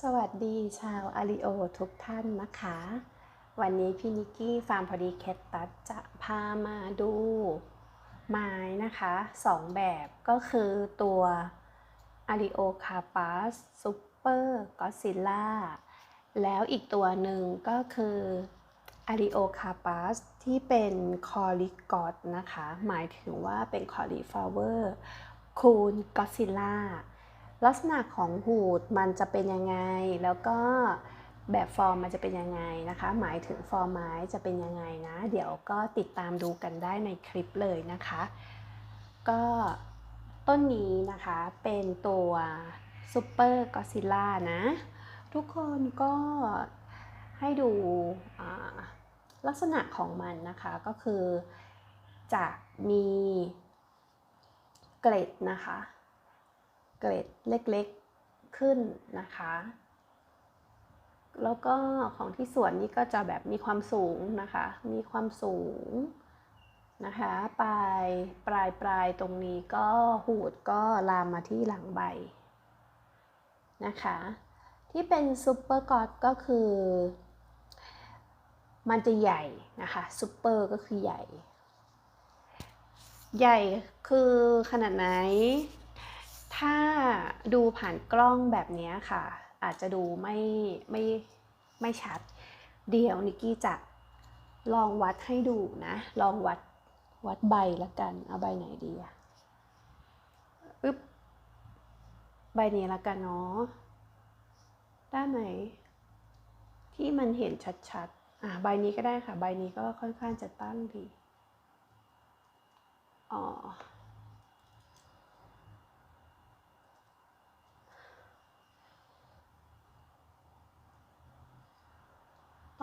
สวัสดีชาวอาริโอทุกท่านนะคะ วันนี้พี่นิกกี้ฟาร์มพอดีแคทตัสจะพามาดูไม้นะคะสองแบบก็คือตัวอาริโอคาป s สซูเปอร์กอซิลล่าแล้วอีกตัวหนึ่งก็คืออาริโอคาป s สที่เป็นคอริกอดนะคะ หมายถึงว่าเป็นคอริฟลาเวอร์คูนกอซิลล่า ลักษณะของหูดมันจะเป็นยังไง แล้วก็แบบฟอร์มมันจะเป็นยังไงนะคะ หมายถึงฟอร์มไม้จะเป็นยังไงนะ เดี๋ยวก็ติดตามดูกันได้ในคลิปเลยนะคะ ก็ต้นนี้นะคะเป็นตัวซูเปอร์กอซิล่านะ ทุกคนก็ให้ดูลักษณะของมันนะคะก็คือจะมีเกล็ดนะคะ เกรดเล็กๆขึ้นนะคะ แล้วก็ของที่สวนนี้ก็จะแบบมีความสูงนะคะ มีความสูงนะคะปลายปลายปลายตรงนี้ก็หูดก็ลามมาที่หลังใบนะคะ ที่เป็นซูเปอร์กอดก็คือ มันจะใหญ่นะคะซูเปอร์ก็คือใหญ่ ใหญ่คือขนาดไหน ถ้าดูผ่านกล้องแบบนี้ค่ะ อาจจะดูไม่ไม่ไม่ชัด เดี๋ยวนิกกี้จะลองวัดให้ดูนะ ลองวัดวัดใบละกัน เอาใบไหนดีอะอึ๊บ ใบนี้ละกันเนาะ ด้านไหน ที่มันเห็นชัดๆ อะใบนี้ก็ได้ค่ะ ใบนี้ก็ค่อนข้างจะตั้งดี อ๋อ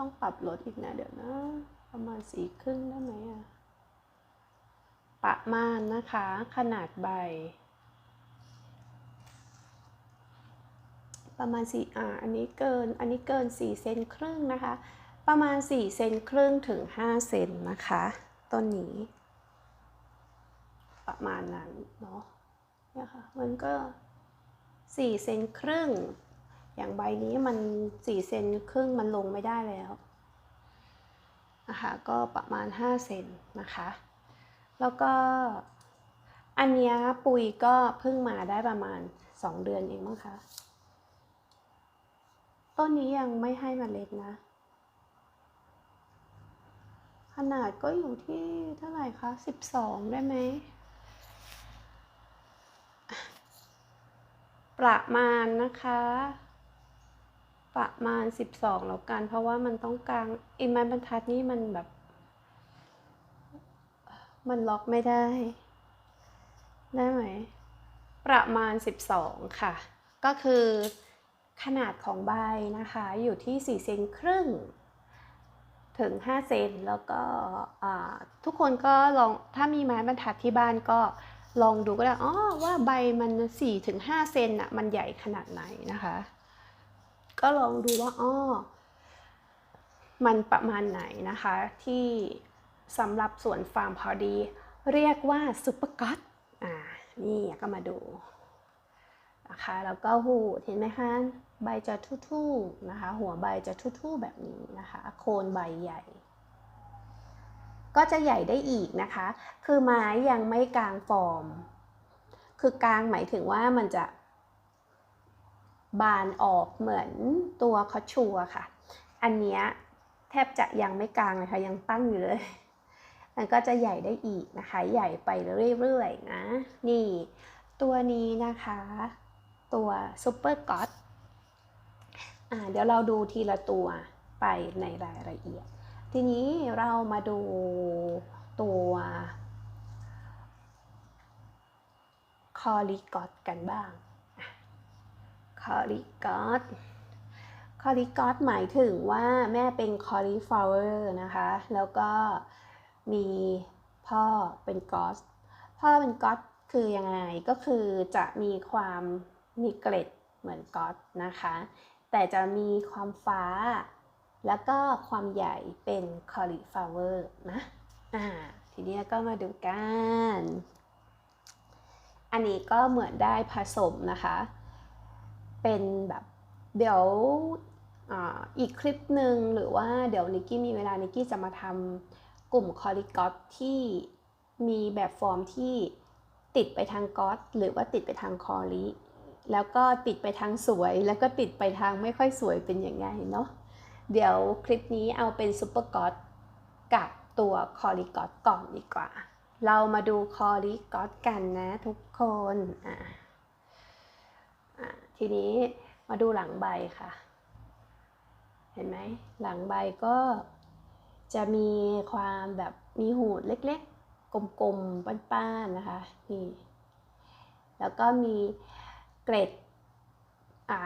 ต้องปรับลดอีกนะเดี๋ยวนะ ประมาณสี่ครึ่งได้ไหมอะประมาณนะคะ ขนาดใบ ประมาณสี่อ่าอันนี้เกินอันนี้เกินสี่เซนครึ่งนะคะ ประมาณสี่เซนครึ่งถึงห้าเซนนะคะต้นนี้ ประมาณนั้นเนาะเนี่ยค่ะมันก็สี่เซนครึ่ง อย่างใบนี้มัน4เซนครึ่งมันลงไม่ได้แล้วนะคะก็ประมาณ5เซนนะคะ แล้วก็อันนี้ปุยก็เพิ่งมาได้ประมาณ 2 เดือนเองมั้งคะต้นนี้ยังไม่ให้มเมล็ดนะ ขนาดก็อยู่ที่เท่าไหร่คะ 12 ได้ไหมประมาณนะคะ ประมาณ 12 แล้วกัน เพราะว่ามันต้องกลางไอ้ไม้บรรทัดนี่มันแบบ มันล็อกไม่ได้ ได้ไหม ประมาณ 12 ค่ะ ก็คือขนาดของใบนะคะอยู่ที่ 4 เซนครึ่ง ถึง 5 เซนแล้วก็ทุกคนก็ลองถ้ามีไม้บรรทัดที่บ้านก็ลองดูก็ได้อ๋อว่าใบมัน 4-5 เซนอะมันใหญ่ขนาดไหนนะคะ ก็ลองดูว่าอ้อมันประมาณไหนนะคะ ที่สำหรับสวนฟาร์มพอดี เรียกว่าซุปเปอร์กัตอ่านี่ก็มาดูนะคะแล้วก็หูเห็นไหมคะใบจะทุ่ๆนะคะ หัวใบจะทุ่ๆแบบนี้นะคะ โคนใบใหญ่ ก็จะใหญ่ได้อีกนะคะ คือไม้ยังไม่กลางฟอร์ม คือกลางหมายถึงว่ามันจะ บานออกเหมือนตัวคอชัวค่ะ อันนี้แทบจะยังไม่กลางเลยค่ะยังตั้งอยู่เลย มันก็จะใหญ่ได้อีกนะคะ ใหญ่ไปเรื่อยๆนะ นี่ ตัวนี้นะคะ ตัวซูเปอร์ก็อดเดี๋ยวเราดูทีละตัวไปในรายละเอียด ทีนี้เรามาดูตัวคอลิกอดกันบ้าง อริกอสคอริกอสหมายถึงว่าแม่เป็นคอริฟลาวเวอร์นะคะ แล้วก็มีพ่อเป็นกอสพ่อเป็นกอสคือยังไงก็คือจะมีความมีเกล็ดเหมือนกอสนะคะ แต่จะมีความฟ้า แล้วก็ความใหญ่เป็นคอริฟลาวเวอร์นะอ่าทีนี้ก็มาดูกัน อันนี้ก็เหมือนได้ผสมนะคะ เป็นแบบเดี๋ยวอ,อีกคลิปหนึ่งหรือว่าเดี๋ยวนิกกี้มีเวลานิกกี้จะมาทำกลุ่มคอริกอตที่มีแบบฟอร์มที่ติดไปทางกอตหรือว่าติดไปทางคอริแล้วก็ติดไปทางสวย แล้วก็ติดไปทางไม่ค่อยสวยเป็นยังไงเนาะเดี๋ยวคลิปนี้เอาเป็นซูเปอร์กอตกับตัวคอริกอตก่อนดีกว่า เรามาดูคอริกอตกันนะทุกคนอะอะ ทีนี้มาดูหลังใบค่ะ เห็นไหมหลังใบก็จะมีความแบบมีหูดเล็กๆ กลมๆ ป้านๆ นะคะนี่แล้วก็มีเกร็ดอ่า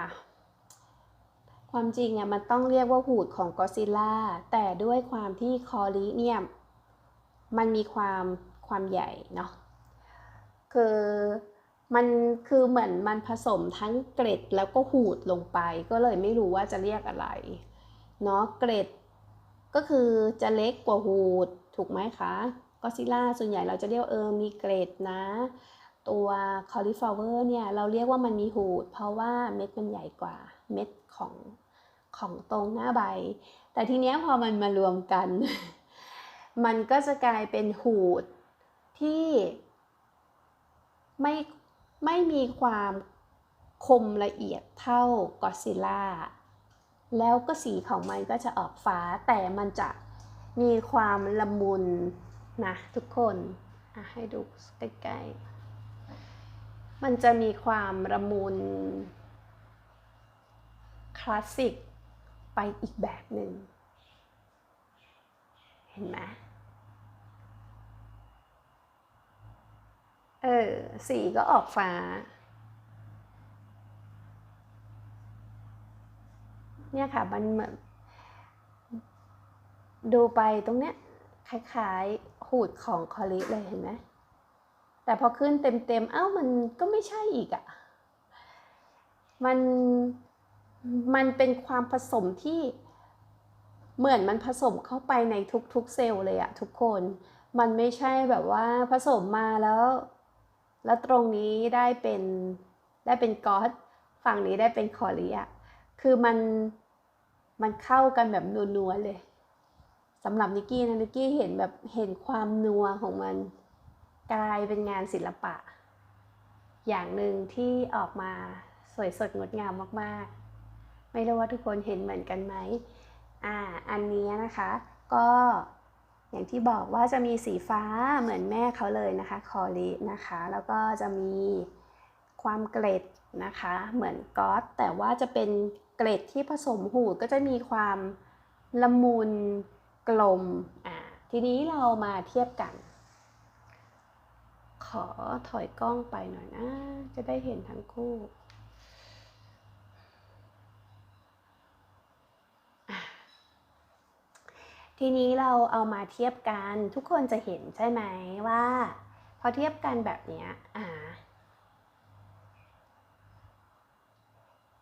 ความจริงอะมันต้องเรียกว่าหูดของกอซิล่าแต่ด้วยความที่คอริเนี่ยมันมีความความใหญ่เนาะคือ มันคือเหมือนมันผสมทั้งเกร็ดแล้วก็หูดลงไป ก็เลยไม่รู้ว่าจะเรียกอะไรเนาะเกร็ด ก็คือจะเล็กกว่าหูดถูกไหมคะก็ซิล่าส่วนใหญ่เราจะเรียกเออมีเกรดนะ ตัวคอลิฟลาเวอร์เนี่ยเราเรียกว่ามันมีหูด เพราะว่าเม็ดมันใหญ่กว่าเม็ดของของตรงหน้าใบ แต่ทีเนี้ยพอมันมารวมกัน มันก็จะกลายเป็นหูดที่ไม่ ไม่มีความคมละเอียดเท่ากอซิล่าแล้วก็สีของมันก็จะออกฟ้าแต่มันจะมีความละมุนนะทุกคนให้ดูใกล้ๆ มันจะมีความละมุนคลาสสิกไปอีกแบบหนึ่งเห็นไหม เออ สีก็ออกฟ้า เนี่ยค่ะ มันเหมือนดูไปตรงเนี้ย คล้ายๆ หูดของคอริเลยเห็นไหม แต่พอขึ้นเต็มๆ เอ้า มันก็ไม่ใช่อีกอะ่ะ มัน มันเป็นความผสมที่เหมือนมันผสมเข้าไปในทุกๆเซลล์เลยอะทุกคน มันไม่ใช่แบบว่าผสมมาแล้ว แล้วตรงนี้ได้เป็นได้เป็นกอสฝั่งนี้ได้เป็นคอริอะคือมันมันเข้ากันแบบนัวๆเลยสำหรับนิกกี้นะนิกกี้เห็นแบบเห็นความนัวของมันกลายเป็นงานศิลปะ อย่างหนึ่งที่ออกมาสวยสดงดงามมากๆ ไม่รู้ว่าทุกคนเห็นเหมือนกันไหมอ่าอันนี้นะคะก็ อย่างที่บอกว่าจะมีสีฟ้าเหมือนแม่เขาเลยนะคะคอรินะคะ แล้วก็จะมีความเกล็ดนะคะ เหมือนก๊อตแต่ว่าจะเป็นเกล็ดที่ผสมหูดก็จะมีความละมุนกลมอ่าทีนี้เรามาเทียบกัน ขอถอยกล้องไปหน่อยนะ จะได้เห็นทั้งคู่ ทีนี้เราเอามาเทียบกันทุกคนจะเห็นใช่ไหมว่า พอเทียบกันแบบนี้อ่า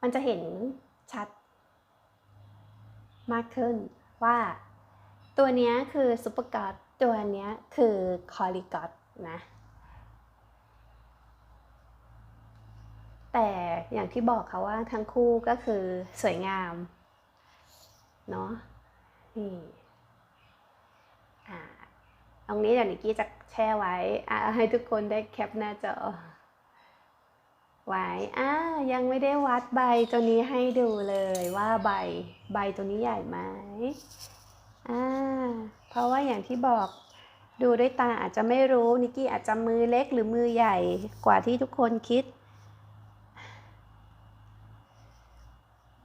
มันจะเห็นชัด มากขึ้นว่า ตัวนี้คือซูเปอร์กอดตัวนี้คือคอริกอดนะแต่อย่างที่บอกค่ะว่าทั้งคู่ก็คือสวยงาม เนาะนี่ รงนี้เดี๋ยวนิกกี้จะแช่ไว้ให้ทุกคนได้แคปหน้าจอไว้อ่ายังไม่ได้วัดใบตัวนี้ให้ดูเลยว่าใบใบตัวนี้ใหญ่ไหมอ่าเพราะว่าอย่างที่บอกดูด้วยตาอาจจะไม่รู้นิกกี้อาจจะมือเล็กหรือมือใหญ่กว่าที่ทุกคนคิด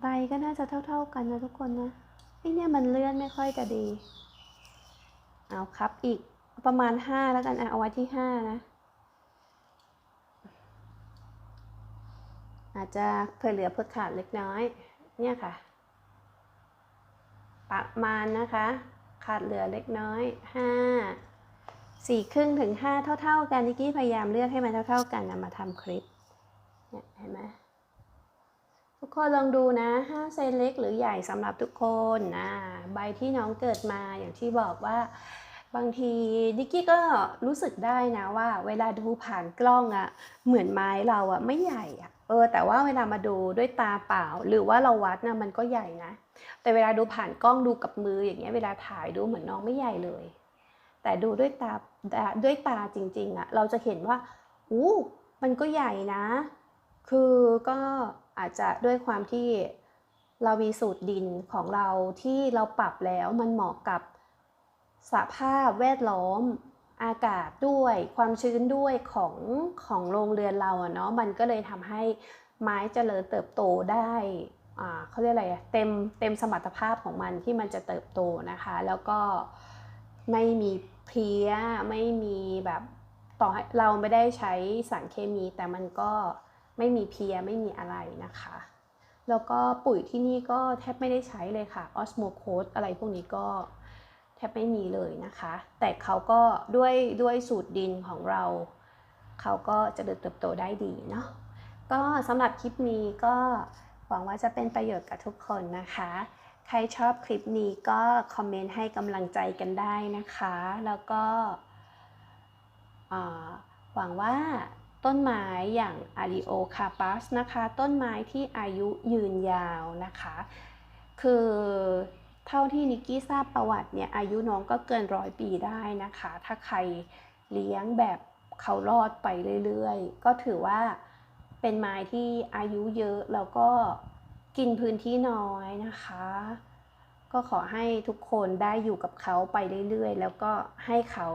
ใบก็น่าจะเท่า ๆกันนะทุกคนนะไอเนี่ยมันเลื่อนไม่ค่อยจะดี เอาครับอีก ประมาณห้าแล้วกันเอาไว้ที่ห้านะ อาจจะเผื่อเหลือเพื่อขาดเล็กน้อย เนี่ยค่ะ ประมาณนะคะ ขาดเหลือเล็กน้อยห้าสี่ครึ่งถึงห้าเท่า ๆ กันนิกกี้พยายามเลือกให้มันเท่า ๆ กันนะมาทำคลิปเนี่ยเห็นไหมทุกคนลองดูนะห้าเซนเล็กหรือใหญ่สำหรับทุกคนนะใบที่น้องเกิดมาอย่างที่บอกว่า บางทีดิกกี้ก็รู้สึกได้นะว่า เวลาดูผ่านกล้องอะเหมือนไม้เราอะไม่ใหญ่อะเออแต่ว่าเวลามาดูด้วยตาเปล่า หรือว่าเราวัดนะมันก็ใหญ่นะ แต่เวลาดูผ่านกล้องดูกับมืออย่างเงี้ยเวลาถ่ายดูเหมือนน้องไม่ใหญ่เลย แต่ดูด้วยตาด้วยตาจริงๆอะเราจะเห็นว่าอู้มันก็ใหญ่นะ คือก็อาจจะด้วยความที่เรามีสูตรดินของเราที่เราปรับแล้วมันเหมาะกับ สภาพแวดล้อม อากาศด้วยความชื้นด้วยของของโรงเรือนเราอะเนาะมันก็เลยทำให้ไม้เจริญเติบโตได้อ่าเขาเรียกอะไรเต็มเต็มสมรรถภาพของมันที่มันจะเติบโตนะคะ แล้วก็ไม่มีเพลี้ยไม่มีแบบต่อเราไม่ได้ใช้สารเคมี แต่มันก็ไม่มีเพี้ยไม่มีอะไรนะคะ แล้วก็ปุ๋ยที่นี่ก็แทบไม่ได้ใช้เลยค่ะออสโมโคสอะไรพวกนี้ก็ แทบไม่มีเลยนะคะ แต่เขาก็ด้วยด้วยสูตรดินของเรา เขาก็จะเติบโตได้ดีเนาะก็สำหรับคลิปนี้ก็หวังว่าจะเป็นประโยชน์กับทุกคนนะคะ ใครชอบคลิปนี้ก็คอมเมนต์ให้กำลังใจกันได้นะคะ แล้วก็หวังว่าต้นไม้อย่างอาริโอคาปัสนะคะ ต้นไม้ที่อายุยืนยาวนะคะ คือ เท่าที่นิกกี้ทราบประวัติเนี่ยอายุน้องก็เกินร้อยปีได้นะคะ ถ้าใครเลี้ยงแบบเขารอดไปเรื่อยๆ ก็ถือว่าเป็นไม้ที่อายุเยอะแล้วก็กินพื้นที่น้อยนะคะ ก็ขอให้ทุกคนได้อยู่กับเขาไปเรื่อยๆ แล้วก็ให้เขา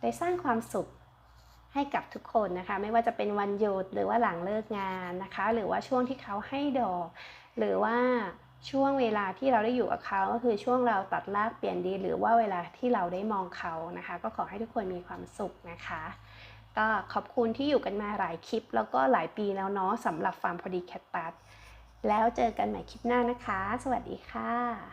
ได้สร้างความสุขให้กับทุกคนนะคะ ไม่ว่าจะเป็นวันหยุดหรือว่าหลังเลิกงานนะคะ หรือว่าช่วงที่เขาให้ดอก หรือว่า ช่วงเวลาที่เราได้อยู่กับเขาก็คือช่วงเราตัดลากเปลี่ยนดี หรือว่าเวลาที่เราได้มองเขานะคะ ก็ขอให้ทุกคนมีความสุขนะคะ ก็ขอบคุณที่อยู่กันมาหลายคลิป แล้วก็หลายปีแล้วเนาะสำหรับฟาร์มพอดีแคตตัสแล้วเจอกันใหม่คลิปหน้านะคะ สวัสดีค่ะ